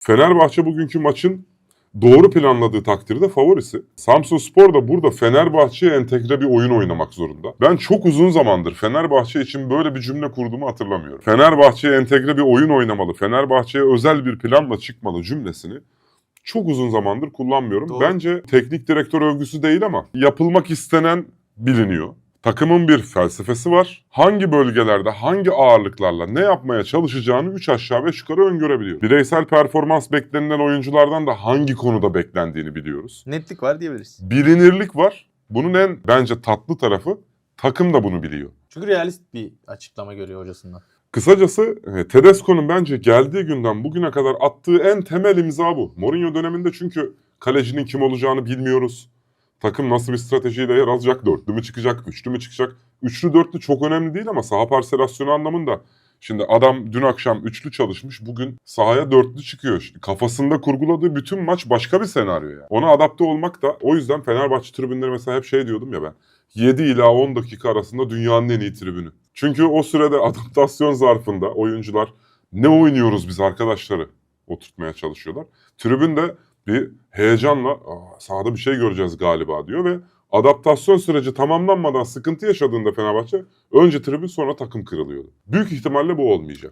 Fenerbahçe bugünkü maçın doğru planladığı takdirde favorisi. Samsun Spor da burada Fenerbahçe'ye entegre bir oyun oynamak zorunda. Ben çok uzun zamandır Fenerbahçe için böyle bir cümle kurduğumu hatırlamıyorum. Fenerbahçe'ye entegre bir oyun oynamalı, Fenerbahçe'ye özel bir planla çıkmalı cümlesini çok uzun zamandır kullanmıyorum. Doğru. Bence teknik direktör övgüsü değil ama yapılmak istenen biliniyor. Takımın bir felsefesi var. Hangi bölgelerde, hangi ağırlıklarla ne yapmaya çalışacağını 3 aşağı 5 yukarı öngörebiliyor. Bireysel performans beklenilen oyunculardan da hangi konuda beklendiğini biliyoruz. Netlik var diyebiliriz. Bilinirlik var. Bunun en bence tatlı tarafı takım da bunu biliyor. Çünkü realist bir açıklama görüyor hocasından. Kısacası e, Tedesco'nun bence geldiği günden bugüne kadar attığı en temel imza bu. Mourinho döneminde çünkü kalecinin kim olacağını bilmiyoruz. Takım nasıl bir stratejiyle yer alacak? Dörtlü mü çıkacak? Üçlü mü çıkacak? Üçlü dörtlü çok önemli değil ama saha parselasyonu anlamında. Şimdi adam dün akşam üçlü çalışmış, bugün sahaya dörtlü çıkıyor. Kafasında kurguladığı bütün maç başka bir senaryo ya. Ona adapte olmak da o yüzden Fenerbahçe tribünleri mesela hep şey diyordum ya ben. 7 ila 10 dakika arasında dünyanın en iyi tribünü. Çünkü o sürede adaptasyon zarfında oyuncular ne oynuyoruz biz arkadaşları oturtmaya çalışıyorlar. Tribün de bir heyecanla "Aa, sahada bir şey göreceğiz galiba diyor ve adaptasyon süreci tamamlanmadan sıkıntı yaşadığında Fenerbahçe önce tribün sonra takım kırılıyordu. Büyük ihtimalle bu olmayacak.